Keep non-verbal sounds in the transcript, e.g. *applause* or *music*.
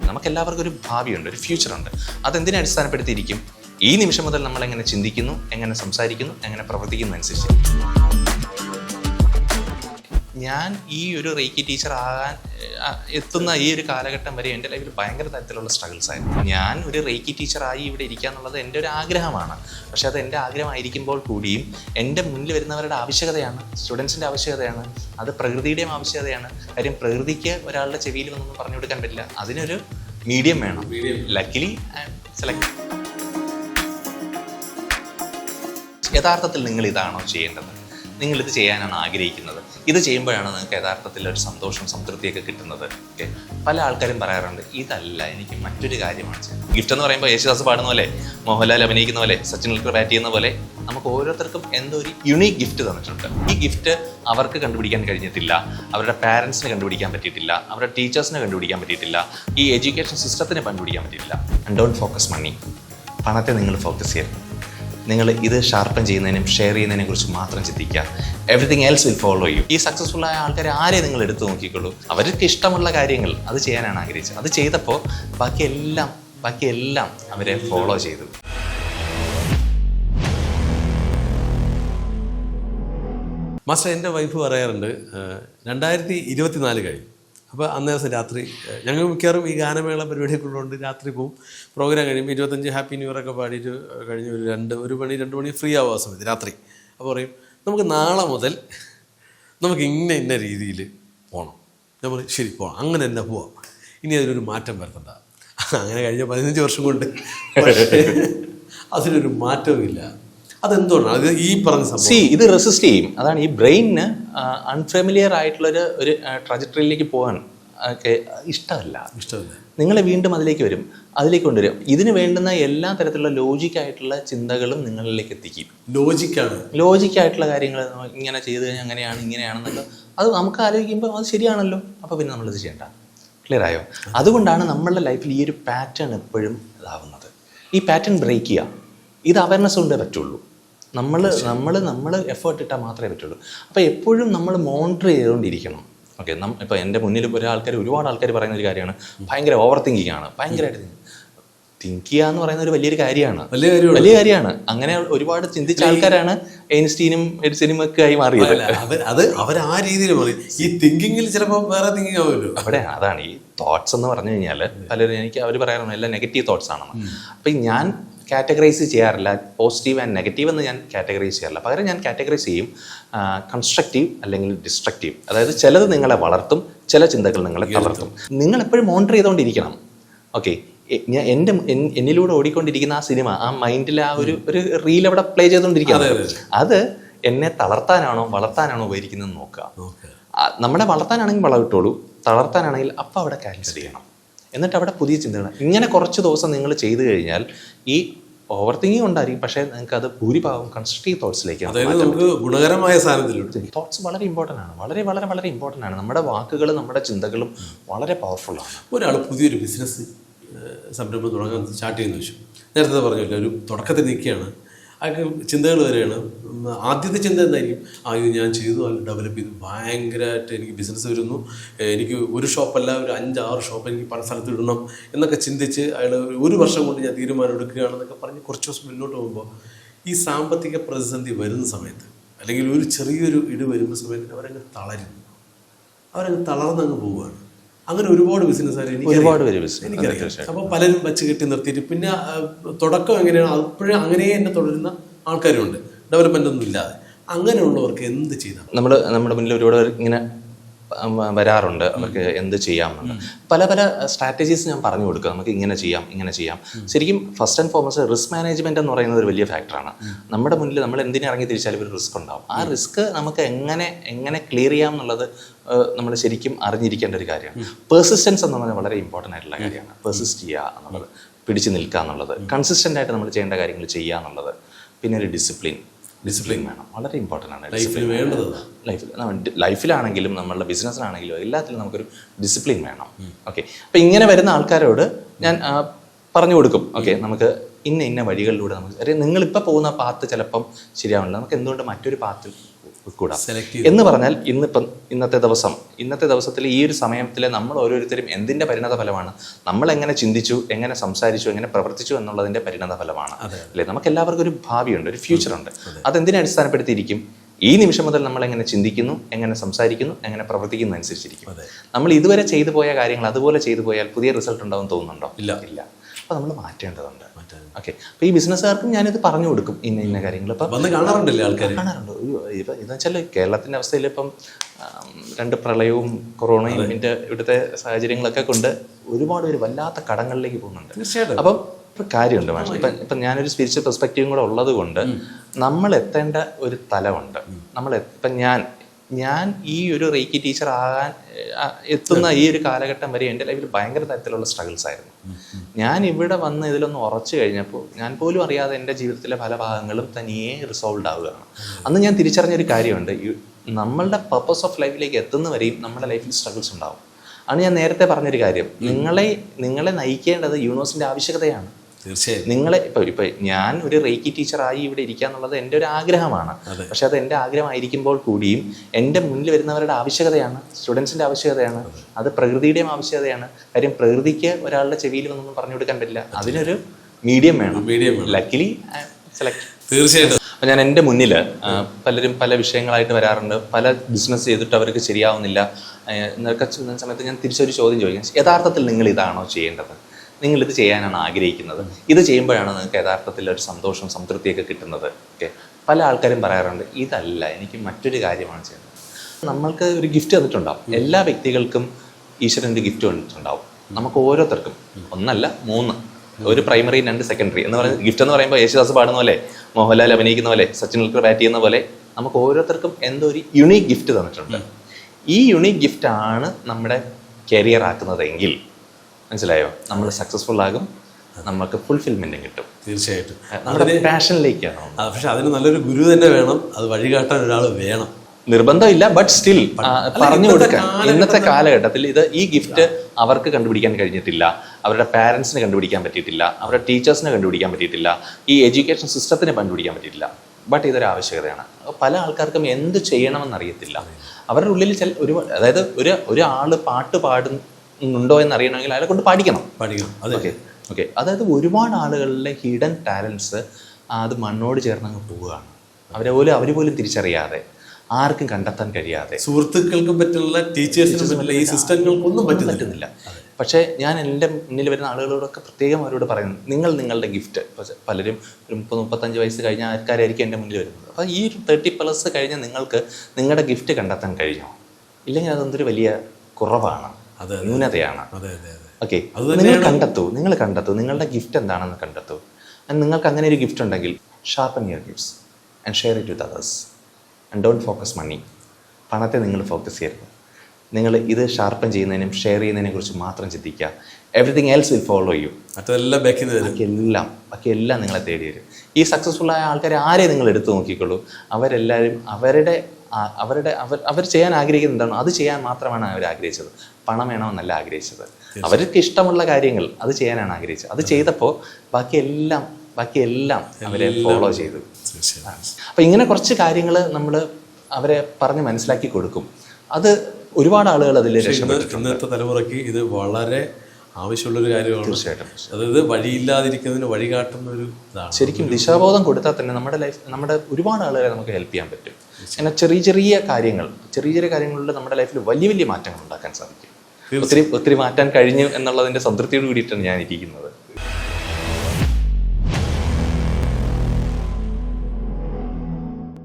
നമുക്ക് എല്ലാവർക്കും ഒരു ഭാവിയുണ്ട് ഒരു ഫ്യൂച്ചർ ഉണ്ട് അതെന്തിനെ അടിസ്ഥാനപ്പെടുത്തിയിരിക്കും? ഈ നിമിഷം മുതൽ നമ്മൾ എങ്ങനെ ചിന്തിക്കുന്നു എങ്ങനെ സംസാരിക്കുന്നു എങ്ങനെ പ്രവർത്തിക്കുന്നു അനുസരിച്ച്. ഞാൻ ഈ ഒരു റേക്കി ടീച്ചർ ആകാൻ എത്തുന്ന ഈ ഒരു കാലഘട്ടം വരെ എന്റെ ലൈഫിൽ ഭയങ്കര തരത്തിലുള്ള സ്ട്രഗിൾസ് ആയിരുന്നു. ഞാൻ ഒരു റേക്കി ടീച്ചറായി ഇവിടെ ഇരിക്കുക എന്നുള്ളത് എന്റെ ഒരു ആഗ്രഹമാണ്. പക്ഷേ അത് എന്റെ ആഗ്രഹമായിരിക്കുമ്പോൾ കൂടിയും എന്റെ മുന്നിൽ വരുന്നവരുടെ ആവശ്യകതയാണ് സ്റ്റുഡൻസിന്റെ ആവശ്യകതയാണ് അത് പ്രകൃതിയുടെയും ആവശ്യകതയാണ്. കാര്യം പ്രകൃതിക്ക് ഒരാളുടെ ചെവിയിൽ വന്നൊന്നും പറഞ്ഞു കൊടുക്കാൻ പറ്റില്ല. അതിനൊരു മീഡിയം വേണം. ലക്കിലി സെലക്ട് യഥാർത്ഥത്തിൽ നിങ്ങൾ ഇതാണോ ചെയ്യേണ്ടത്? നിങ്ങൾ ഇത് ചെയ്യാനാണ് ആഗ്രഹിക്കുന്നത്. ഇത് ചെയ്യുമ്പോഴാണ് നിങ്ങൾക്ക് യഥാർത്ഥത്തിൽ ഒരു സന്തോഷം സംതൃപ്തിയൊക്കെ കിട്ടുന്നത്. ഓക്കെ പല ആൾക്കാരും പറയാറുണ്ട് ഇതല്ല എനിക്ക് മറ്റൊരു കാര്യമാണ് ചെയ്യുന്നത് ഗിഫ്റ്റ് എന്ന് പറയുമ്പോൾ യേശുദാസ് പാടുന്ന പോലെ മോഹൻലാൽ അഭിനയിക്കുന്ന പോലെ സച്ചിൻ ടെണ്ടുൽക്കർ ബാറ്റ് ചെയ്യുന്ന പോലെ നമുക്ക് ഓരോരുത്തർക്കും എന്തോ ഒരു യുണീക്ക് ഗിഫ്റ്റ് തന്നിട്ടുണ്ട്. ഈ ഗിഫ്റ്റ് അവർക്ക് കണ്ടുപിടിക്കാൻ കഴിഞ്ഞിട്ടില്ല അവരുടെ പാരൻസിന് കണ്ടുപിടിക്കാൻ പറ്റിയിട്ടില്ല അവരുടെ ടീച്ചേഴ്സിനെ കണ്ടുപിടിക്കാൻ പറ്റിയിട്ടില്ല ഈ എഡ്യൂക്കേഷൻ സിസ്റ്റത്തിനെ കണ്ടുപിടിക്കാൻ പറ്റിയിട്ടില്ല. ഡോണ്ട് ഫോക്കസ് മണി പണത്തെ നിങ്ങൾ ഫോക്കസ് ചെയ്യരുത്. നിങ്ങൾ ഇത് ഷാർപ്പൻ ചെയ്യുന്നതിനും ഷെയർ ചെയ്യുന്നതിനെ കുറിച്ച് മാത്രം ചിന്തിക്കുക. Everything else will follow you ഈ സക്സസ്ഫുൾ ആയ ആൾക്കാരെ ആരെ നിങ്ങൾ എടുത്തു നോക്കിക്കോളൂ അവർക്ക് ഇഷ്ടമുള്ള കാര്യങ്ങൾ അത് ചെയ്യാനാണ് ആഗ്രഹിച്ചത്. അത് ചെയ്തപ്പോൾ ബാക്കിയെല്ലാം ബാക്കിയെല്ലാം അവരെ ഫോളോ ചെയ്തു. മാസ്റ്റർ എന്റെ വൈഫ് പറയാറുണ്ട് രണ്ടായിരത്തി ഇരുപത്തിനാല് കഴിഞ്ഞു. അപ്പോൾ അന്നേ ദിവസം രാത്രി ഞങ്ങൾ മിക്കവാറും ഈ ഗാനമേള പരിപാടിയൊക്കെ ഉള്ളതുകൊണ്ട് രാത്രി പോവും. പ്രോഗ്രാം കഴിയുമ്പോൾ ഇരുപത്തഞ്ച് ഹാപ്പി ന്യൂ ഇയർ ഒക്കെ പാടിയിട്ട് കഴിഞ്ഞ് ഒരു രണ്ട് ഒരു മണി രണ്ട് മണി ഫ്രീ ആവുക സമയത്ത് രാത്രി. അപ്പോൾ പറയും നമുക്ക് നാളെ മുതൽ നമുക്ക് ഇന്ന ഇന്ന രീതിയിൽ പോകണം ഞാൻ പറയും ശരി പോകണം അങ്ങനെ തന്നെ പോവാം. ഇനി അതിനൊരു മാറ്റം വരുത്തണ്ട. *laughs* അങ്ങനെ കഴിഞ്ഞ പതിനഞ്ച് വർഷം കൊണ്ട്. പക്ഷേ അതിനൊരു മാറ്റവുമില്ല. അതെന്തുകൊണ്ടാണ്? അത് ഈ പറഞ്ഞ സംഭവം. സി ഇത് റെസിസ്റ്റ് ചെയ്യും. അതാണ് ഈ ബ്രെയിനിന് അൺഫെമിലിയർ ആയിട്ടുള്ളൊരു ഒരു ട്രജക്ടറിയിലേക്ക് പോകാൻ ഒക്കെ ഇഷ്ടമല്ല. ഇഷ്ടമല്ല. നിങ്ങളെ വീണ്ടും അതിലേക്ക് വരും. അതിലേക്ക് കൊണ്ടുവരും ഇതിന് വേണ്ടുന്ന എല്ലാ തരത്തിലുള്ള ലോജിക്കായിട്ടുള്ള ചിന്തകളും നിങ്ങളിലേക്ക് എത്തിക്കും. ലോജിക്കാണ് ലോജിക്കായിട്ടുള്ള കാര്യങ്ങൾ ഇങ്ങനെ ചെയ്ത് കഴിഞ്ഞാൽ അങ്ങനെയാണ് ഇങ്ങനെയാണെന്നൊക്കെ അത് നമുക്ക് ആലോചിക്കുമ്പോൾ അത് ശരിയാണല്ലോ. അപ്പോൾ പിന്നെ നമ്മളിത് ചെയ്യണ്ട. ക്ലിയർ ആയോ? അതുകൊണ്ടാണ് നമ്മളുടെ ലൈഫിൽ ഈ ഒരു പാറ്റേൺ എപ്പോഴും ഇതാവുന്നത്. ഈ പാറ്റേൺ ബ്രേക്ക് ചെയ്യുക ഇത് അവയർനെസ് കൊണ്ടേ പറ്റുള്ളൂ. നമ്മൾ നമ്മൾ നമ്മൾ എഫേർട്ട് ഇട്ടാൽ മാത്രമേ പറ്റുള്ളൂ. അപ്പോൾ എപ്പോഴും നമ്മൾ മോണിറ്റർ ചെയ്തുകൊണ്ടിരിക്കണം. ഓക്കെ ഇപ്പോൾ എന്റെ മുന്നിൽ ഇപ്പോൾ ഒരാൾക്കാർ ഒരുപാട് ആൾക്കാർ പറയുന്ന ഒരു കാര്യമാണ്. ഭയങ്കര ഓവർ തിങ്കിങ് ആണ്. ഭയങ്കരമായിട്ട് തിങ്ക് ചെയ്യുക എന്ന് പറയുന്ന ഒരു വലിയൊരു കാര്യമാണ്. വലിയ കാര്യമാണ്. വലിയ കാര്യമാണ്. അങ്ങനെ ഒരുപാട് ചിന്തിച്ച ആൾക്കാരാണ് എയിൻസ്റ്റീനും എഡിസനും ഒക്കെ ആയി മാറിയത്. അത് അവർ ആ രീതിയിൽ മാറി. ഈ തിങ്കിങ്ങിൽ ചിലപ്പോൾ വേറെ തിങ്കിങ് ആവുമല്ലോ. അവിടെ അതാണ് ഈ തോട്ട്സ് എന്ന് പറഞ്ഞു കഴിഞ്ഞാൽ പലരും എനിക്ക് അവർ പറയാറുണ്ട് എല്ലാം നെഗറ്റീവ് തോട്ട്സ് ആണെന്ന്. അപ്പം ഞാൻ കാറ്റഗറൈസ് ചെയ്യാറില്ല. പോസിറ്റീവ് ആൻഡ് നെഗറ്റീവ് എന്ന് ഞാൻ കാറ്റഗറൈസ് ചെയ്യാറില്ല. പകരം ഞാൻ കാറ്റഗറൈസ് ചെയ്യും കൺസ്ട്രക്റ്റീവ് അല്ലെങ്കിൽ ഡിസ്ട്രക്റ്റീവ് അതായത് ചിലത് നിങ്ങളെ വളർത്തും ചില ചിന്തകൾ നിങ്ങളെ തളർത്തും. നിങ്ങൾ എപ്പോഴും മോണിറ്റർ ചെയ്തുകൊണ്ടിരിക്കണം ഓക്കെ ഞാൻ എന്റെ എന്നിലൂടെ ഓടിക്കൊണ്ടിരിക്കുന്ന ആ സിനിമ ആ മൈൻഡിൽ ആ ഒരു ഒരു റീൽ അവിടെ പ്ലേ ചെയ്തുകൊണ്ടിരിക്കുകയാണ്. അത് എന്നെ തളർത്താനാണോ വളർത്താനാണോ ഉപയോഗിക്കുന്നത് നോക്കുക. നമ്മളെ വളർത്താനാണെങ്കിൽ വളർത്തോളൂ തളർത്താനാണെങ്കിൽ അപ്പം അവിടെ കാൻസൽ ചെയ്യണം. എന്നിട്ട് അവിടെ പുതിയ ചിന്തകൾ ഇങ്ങനെ കുറച്ച് ദിവസം നിങ്ങൾ ചെയ്തു കഴിഞ്ഞാൽ ഈ ഓവർ തിങ്കിങ് ഉണ്ടായിരിക്കും. പക്ഷേ നിങ്ങൾക്ക് അത് ഭൂരിഭാഗം കൺസ്ട്രക്റ്റീവ് തോട്ട്സിലേക്ക് അതായത് നമുക്ക് ഗുണകരമായ തോട്ട്സ് വളരെ ഇമ്പോർട്ടന്റ് ആണ്. വളരെ വളരെ വളരെ ഇമ്പോർട്ടന്റ് ആണ്. നമ്മുടെ വാക്കുകളും നമ്മുടെ ചിന്തകളും വളരെ പവർഫുൾ ആണ്. ഒരാൾ പുതിയൊരു ബിസിനസ് സംരംഭം തുടങ്ങാൻ സ്റ്റാർട്ട് ചെയ്യുന്ന വെച്ചു നേരത്തെ പറഞ്ഞില്ല ഒരു തുടക്കത്തിൽ നിൽക്കുകയാണ്. അയാൾക്ക് ചിന്തകൾ വരെയാണ്. ആദ്യത്തെ ചിന്ത എന്തായിരിക്കും? ആ ഞാൻ ചെയ്തു അല്ല ഡെവലപ്പ് ചെയ്തു. ഭയങ്കരമായിട്ട് എനിക്ക് ബിസിനസ് വരുന്നു. എനിക്ക് ഒരു ഷോപ്പല്ല ഒരു അഞ്ചാറ് ഷോപ്പ് എനിക്ക് പല സ്ഥലത്ത് ഇടണം എന്നൊക്കെ ചിന്തിച്ച് അയാൾ ഒരു വർഷം കൊണ്ട് ഞാൻ തീരുമാനം എടുക്കുകയാണെന്നൊക്കെ പറഞ്ഞ് കുറച്ച് ദിവസം മുന്നോട്ട് പോകുമ്പോൾ ഈ സാമ്പത്തിക പ്രതിസന്ധി വരുന്ന സമയത്ത് അല്ലെങ്കിൽ ഒരു ചെറിയൊരു ഇട് വരുന്ന സമയത്ത് അവരങ്ങ് തളരുന്നു അവരങ്ങ് തളർന്നങ്ങ് പോവുകയാണ്. അങ്ങനെ ഒരുപാട് ബിസിനസ്സുകാർ ഒരുപാട് പേര് തീർച്ചയായും. അപ്പോൾ പലരും വെച്ച് കെട്ടി നിർത്തിയിട്ട് പിന്നെ തുടക്കം എങ്ങനെയാണ്? അപ്പോഴും അങ്ങനെ തന്നെ തുടരുന്ന ആൾക്കാരുണ്ട് ഡെവലപ്മെന്റ് ഒന്നും ഇല്ലാതെ. അങ്ങനെയുള്ളവർക്ക് എന്ത് ചെയ്താൽ നമ്മൾ നമ്മുടെ മുന്നിൽ ഒരുപാട് ഇങ്ങനെ വരാറുണ്ട്. അവർക്ക് എന്ത് ചെയ്യാമെന്ന്. പല പല സ്ട്രാറ്റജീസ് ഞാൻ പറഞ്ഞു കൊടുക്കുക. നമുക്ക് ഇങ്ങനെ ചെയ്യാം ഇങ്ങനെ ചെയ്യാം. ശരിക്കും first and foremost risk management എന്ന് പറയുന്നത് ഒരു വലിയ ഫാക്ടറാണ് നമ്മുടെ മുന്നിൽ നമ്മൾ എന്തിനെ ഇറങ്ങി തിരിച്ചാലും ഒരു റിസ്ക് ഉണ്ടാവും. ആ റിസ്ക് നമുക്ക് എങ്ങനെ എങ്ങനെ ക്ലിയർ ചെയ്യാം എന്നുള്ളത് നമ്മൾ ശരിക്കും അറിഞ്ഞിരിക്കേണ്ട ഒരു കാര്യമാണ്. പെർസിസ്റ്റൻസ് എന്ന് പറഞ്ഞാൽ വളരെ ഇമ്പോർട്ടന്റ് ആയിട്ടുള്ള കാര്യമാണ്. പെർസിസ്റ്റ് ചെയ്യുക എന്നുള്ളത് പിടിച്ചു നിൽക്കുക എന്നുള്ളത്. കൺസിസ്റ്റന്റ് ആയിട്ട് നമ്മൾ ചെയ്യേണ്ട കാര്യങ്ങൾ ചെയ്യുക എന്നുള്ളത്. പിന്നെ ഒരു ഡിസിപ്ലിൻ ഡിസിപ്ലിൻ വേണം. വളരെ ഇമ്പോർട്ടന്റ് ആണ് ലൈഫിൽ വേണ്ടത്. ലൈഫിൽ ലൈഫിലാണെങ്കിലും നമ്മളുടെ ബിസിനസ്സിലാണെങ്കിലും എല്ലാത്തിലും നമുക്കൊരു ഡിസിപ്ലിൻ വേണം. ഓക്കെ അപ്പം ഇങ്ങനെ വരുന്ന ആൾക്കാരോട് ഞാൻ പറഞ്ഞു കൊടുക്കും. ഓക്കെ നമുക്ക് ഇന്ന ഇന്ന വഴികളിലൂടെ നമുക്ക് അറിയാം നിങ്ങളിപ്പോൾ പോകുന്ന പാത്ത് ചിലപ്പം ശരിയാവില്ല നമുക്ക് എന്തുകൊണ്ട് മറ്റൊരു പാത്തിൽ Select കൂടാം എന്ന് പറഞ്ഞാൽ ഇന്നിപ്പം ഇന്നത്തെ ദിവസം ഇന്നത്തെ ദിവസത്തിൽ ഈ ഒരു സമയത്തിൽ നമ്മൾ ഓരോരുത്തരും എന്തിന്റെ പരിണത ഫലമാണ് നമ്മൾ എങ്ങനെ ചിന്തിച്ചു എങ്ങനെ സംസാരിച്ചു എങ്ങനെ പ്രവർത്തിച്ചു എന്നുള്ളതിന്റെ പരിണത ഫലമാണ് അല്ലേ? നമുക്ക് എല്ലാവർക്കും ഒരു ഭാവിയുണ്ട് ഒരു ഫ്യൂച്ചറുണ്ട്. അതെന്തിനെ അടിസ്ഥാനപ്പെടുത്തിയിരിക്കും? ഈ നിമിഷം മുതൽ നമ്മൾ എങ്ങനെ ചിന്തിക്കുന്നു എങ്ങനെ സംസാരിക്കുന്നു എങ്ങനെ പ്രവർത്തിക്കുന്നു അനുസരിച്ചിരിക്കും. നമ്മൾ ഇതുവരെ ചെയ്തു പോയ കാര്യങ്ങൾ അതുപോലെ ചെയ്തു പോയാൽ പുതിയ റിസൾട്ട് ഉണ്ടാവും തോന്നുന്നുണ്ടോ? ഇല്ല. ഇല്ല. അപ്പോൾ നമ്മൾ മാറ്റേണ്ടതുണ്ട്. ഓക്കെ അപ്പോൾ ഈ ബിസിനസ്സുകാർക്കും ഞാനിത് പറഞ്ഞു കൊടുക്കും ഇന്ന ഇന്ന കാര്യങ്ങൾ ഇപ്പം വന്ന് കാണാറുണ്ടല്ലേ ആൾക്കാർ കാണാറുണ്ട്. ഇപ്പം ഇതെന്ന് വെച്ചാൽ കേരളത്തിന്റെ അവസ്ഥയിൽ ഇപ്പം രണ്ട് പ്രളയവും കൊറോണയും ഇതിന്റെ ഇവിടുത്തെ സാഹചര്യങ്ങളൊക്കെ കൊണ്ട് ഒരുപാട് പേര് വല്ലാത്ത കടങ്ങളിലേക്ക് പോകുന്നുണ്ട്. തീർച്ചയായിട്ടും. അപ്പം ഒരു കാര്യമുണ്ട് മാഷ്. ഇപ്പം ഇപ്പം ഞാനൊരു സ്പിരിച്വൽ പെർസ്പെക്റ്റീവും കൂടെ ഉള്ളത് കൊണ്ട് നമ്മൾ എത്തേണ്ട ഒരു തലമുണ്ട്. നമ്മൾ ഇപ്പം ഞാൻ ഞാൻ ഈ ഒരു റേക്കി ടീച്ചർ ആകാൻ എത്തുന്ന ഈ ഒരു കാലഘട്ടം വരെ എന്റെ ലൈഫിൽ ഭയങ്കര തരത്തിലുള്ള സ്ട്രഗിൾസ് ആയിരുന്നു. ഞാൻ ഇവിടെ വന്ന് ഇതിലൊന്ന് ഉറച്ചു കഴിഞ്ഞപ്പോൾ ഞാൻ പോലും അറിയാതെ എന്റെ ജീവിതത്തിലെ പല ഭാഗങ്ങളും തനിയെ റിസോൾവ് ആവുകയാണ് അന്ന് ഞാൻ തിരിച്ചറിഞ്ഞൊരു കാര്യമുണ്ട്. നമ്മളുടെ പർപ്പസ് ഓഫ് ലൈഫിലേക്ക് എത്തുന്നവരെയും നമ്മുടെ ലൈഫിൽ സ്ട്രഗിൾസ് ഉണ്ടാവും. ആണ് ഞാൻ നേരത്തെ പറഞ്ഞൊരു കാര്യം. നിങ്ങളെ നിങ്ങളെ നയിക്കേണ്ടത് യൂണിവേഴ്സിന്റെ ആവശ്യകതയാണ്. തീർച്ചയായും നിങ്ങളെ ഇപ്പൊ ഇപ്പൊ ഞാൻ ഒരു റേക്കി ടീച്ചറായി ഇവിടെ ഇരിക്കുക എന്നുള്ളത് എന്റെ ഒരു ആഗ്രഹമാണ്. പക്ഷെ അത് എന്റെ ആഗ്രഹമായിരിക്കുമ്പോൾ കൂടിയും എന്റെ മുന്നിൽ വരുന്നവരുടെ ആവശ്യകതയാണ് സ്റ്റുഡൻസിന്റെ ആവശ്യകതയാണ് അത്. പ്രകൃതിയുടെയും ആവശ്യകതയാണ്. കാര്യം പ്രകൃതിക്ക് ഒരാളുടെ ചെവിയിൽ വന്നൊന്നും പറഞ്ഞു കൊടുക്കാൻ പറ്റില്ല. അതിനൊരു മീഡിയം വേണം. മീഡിയം ലക്കിലി സെലക്ട് തീർച്ചയായിട്ടും. അപ്പം ഞാൻ എന്റെ മുന്നിൽ പലരും പല വിഷയങ്ങളായിട്ട് വരാറുണ്ട്. പല ബിസിനസ് ചെയ്തിട്ട് അവർക്ക് ശരിയാവുന്നില്ല. എന്നൊക്കെ സമയത്ത് ഞാൻ തിരിച്ചൊരു ചോദ്യം ചോദിക്കാം. യഥാർത്ഥത്തിൽ നിങ്ങൾ ഇതാണോ ചെയ്യേണ്ടത്? നിങ്ങൾ ഇത് ചെയ്യാനാണ് ആഗ്രഹിക്കുന്നത്. ഇത് ചെയ്യുമ്പോഴാണ് നിങ്ങൾക്ക് യഥാർത്ഥത്തിൽ ഒരു സന്തോഷം സംതൃപ്തിയൊക്കെ കിട്ടുന്നത്. ഓക്കെ പല ആൾക്കാരും പറയാറുണ്ട് ഇതല്ല എനിക്ക് മറ്റൊരു കാര്യമാണ് ചെയ്യുന്നത്. നമ്മൾക്ക് ഒരു ഗിഫ്റ്റ് തന്നിട്ടുണ്ടാവും. എല്ലാ വ്യക്തികൾക്കും ഈശ്വരന്റെ ഗിഫ്റ്റ് തന്നിട്ടുണ്ടാവും. നമുക്ക് ഓരോരുത്തർക്കും. ഒന്നല്ല മൂന്ന്. ഒരു പ്രൈമറി രണ്ട് സെക്കൻഡറി എന്ന് പറയുന്നത് ഗിഫ്റ്റ് എന്ന് പറയുമ്പോൾ യേശുദാസ് പാടുന്ന പോലെ മോഹൻലാൽ അഭിനയിക്കുന്ന പോലെ സച്ചിൻ ടെണ്ടുൽക്കർ ബാറ്റ് ചെയ്യുന്ന പോലെ നമുക്ക് ഓരോരുത്തർക്കും എന്തോ ഒരു യുണീക്ക് ഗിഫ്റ്റ് തന്നിട്ടുണ്ട്. ഈ യുണീക്ക് ഗിഫ്റ്റ് ആണ് നമ്മുടെ കരിയർ ആക്കുന്നതെങ്കിൽ മനസ്സിലായോ? നമ്മൾ സക്സസ്ഫുൾ ആകും നമുക്ക് ഫുൾഫിൽമെന്റും കിട്ടും. തീർച്ചയായിട്ടും. നമ്മുടെ പാഷനിലേക്കാണ് പക്ഷെ അതിന് നല്ലൊരു ഗുരു തന്നെ വേണം. അത് വഴികാട്ടാൻ ഒരാൾ വേണം. നിർബന്ധമില്ല ബട്ട് സ്റ്റിൽ പറഞ്ഞു കൊടുക്കാൻ. ഇന്നത്തെ കാലഘട്ടത്തിൽ ഇത് ഈ ഗിഫ്റ്റ് അവർക്ക് കണ്ടുപിടിക്കാൻ കഴിഞ്ഞിട്ടില്ല. അവരുടെ പാരൻസിന് കണ്ടുപിടിക്കാൻ പറ്റിയിട്ടില്ല. അവരുടെ ടീച്ചേഴ്സിനെ കണ്ടുപിടിക്കാൻ പറ്റിയിട്ടില്ല. ഈ എഡ്യൂക്കേഷൻ സിസ്റ്റത്തിന് കണ്ടുപിടിക്കാൻ പറ്റിയിട്ടില്ല. ബട്ട് ഇതൊരു ആവശ്യകതയാണ്. പല ആൾക്കാർക്കും എന്ത് ചെയ്യണമെന്ന് അറിയത്തില്ല അവരുടെ ഉള്ളിൽ ചില ഒരു അതായത് ഒരു ഒരാൾ പാട്ട് പാടുന്നുണ്ടോ എന്ന് അറിയണമെങ്കിൽ അയാളെ കൊണ്ട് പഠിക്കണം. പഠിക്കണം. അതെ. ഓക്കെ. ഓക്കെ. അതായത് ഒരുപാട് ആളുകളിലെ ഹിഡൻ ടാലൻസ് അത് മണ്ണോട് ചേർന്നങ്ങ് പോവുകയാണ്. അവരെ പോലും അവർ പോലും തിരിച്ചറിയാതെ ആർക്കും കണ്ടെത്താൻ കഴിയാതെ. സുഹൃത്തുക്കൾക്കും പറ്റുള്ള ടീച്ചേഴ്സിനും പറ്റില്ല ഈ സിസ്റ്റങ്ങൾക്കൊന്നും പറ്റുന്നില്ല. പറ്റുന്നില്ല. പക്ഷേ ഞാൻ എന്റെ മുന്നിൽ വരുന്ന ആളുകളോടൊക്കെ പ്രത്യേകം അവരോട് പറയുന്നു നിങ്ങൾ നിങ്ങളുടെ ഗിഫ്റ്റ് പലരും ഒരു മുപ്പത് മുപ്പത്തഞ്ച് വയസ്സ് കഴിഞ്ഞ ആൾക്കാരായിരിക്കും എന്റെ മുന്നിൽ വരുന്നത്. അപ്പോൾ ഈ തേർട്ടി പ്ലസ് കഴിഞ്ഞ് നിങ്ങൾക്ക് നിങ്ങളുടെ ഗിഫ്റ്റ് കണ്ടെത്താൻ കഴിഞ്ഞോ? ഇല്ലെങ്കിൽ അതെന്തൊരു വലിയ കുറവാണ്. ന്യൂനതയാണ്. ഓക്കെ നിങ്ങൾ കണ്ടെത്തൂ നിങ്ങൾ കണ്ടെത്തൂ നിങ്ങളുടെ ഗിഫ്റ്റ് എന്താണെന്ന് കണ്ടെത്തൂ. ആൻഡ് നിങ്ങൾക്ക് അങ്ങനെ ഒരു ഗിഫ്റ്റ് ഉണ്ടെങ്കിൽ sharpen your gifts and share it with others and don't focus money പണത്തെ നിങ്ങൾ ഫോക്കസ് ചെയ്യരുത്. നിങ്ങൾ ഇത് ഷാർപ്പൻ ചെയ്യുന്നതിനും ഷെയർ ചെയ്യുന്നതിനെ കുറിച്ച് മാത്രം ചിന്തിക്കുക. Everything else will follow you മറ്റെല്ലാം ബാക്കി എല്ലാം ബാക്കി എല്ലാം നിങ്ങളെ തേടി വരും. ഈ സക്സസ്ഫുൾ ആയ ആൾക്കാരെ ആരെ നിങ്ങൾ എടുത്തു നോക്കിക്കോളൂ? അവരെല്ലാവരും അവരുടെ അവരുടെ അവർ അവർ ചെയ്യാൻ ആഗ്രഹിക്കുന്നത് എന്താണോ അത് ചെയ്യാൻ മാത്രമാണ് അവർ ആഗ്രഹിച്ചത്. പണം വേണമെന്നല്ല ആഗ്രഹിച്ചത്. അവർക്ക് ഇഷ്ടമുള്ള കാര്യങ്ങൾ അത് ചെയ്യാനാണ് ആഗ്രഹിച്ചത്. അത് ചെയ്തപ്പോൾ ബാക്കിയെല്ലാം ബാക്കിയെല്ലാം അവരെ ഫോളോ ചെയ്തു. അപ്പം ഇങ്ങനെ കുറച്ച് കാര്യങ്ങൾ നമ്മൾ അവരെ പറഞ്ഞ് മനസ്സിലാക്കി കൊടുക്കും. അത് ഒരുപാട് ആളുകൾ അതിൽ ഇന്നത്തെ തലമുറയ്ക്ക് ഇത് വളരെ ആവശ്യമുള്ളൊരു കാര്യമാണ്. തീർച്ചയായിട്ടും. അതായത് വഴിയില്ലാതിരിക്കുന്നതിന് വഴികാട്ടുന്ന ഒരു ശരിക്കും ദിശാബോധം കൊടുത്താൽ തന്നെ നമ്മുടെ ലൈഫ് നമ്മുടെ ഒരുപാട് ആളുകളെ നമുക്ക് ഹെൽപ്പ് ചെയ്യാൻ പറ്റും. അങ്ങനെ ചെറിയ ചെറിയ കാര്യങ്ങൾ ചെറിയ ചെറിയ കാര്യങ്ങളിലൂടെ നമ്മുടെ ലൈഫിൽ വലിയ വലിയ മാറ്റങ്ങൾ ഉണ്ടാക്കാൻ സാധിക്കും. ഒത്തിരി ഒത്തിരി മാറ്റാൻ കഴിഞ്ഞു എന്നുള്ളതിന്റെ സംതൃപ്തിയോട് കൂടിയിട്ടാണ് ഞാൻ ഇരിക്കുന്നത്.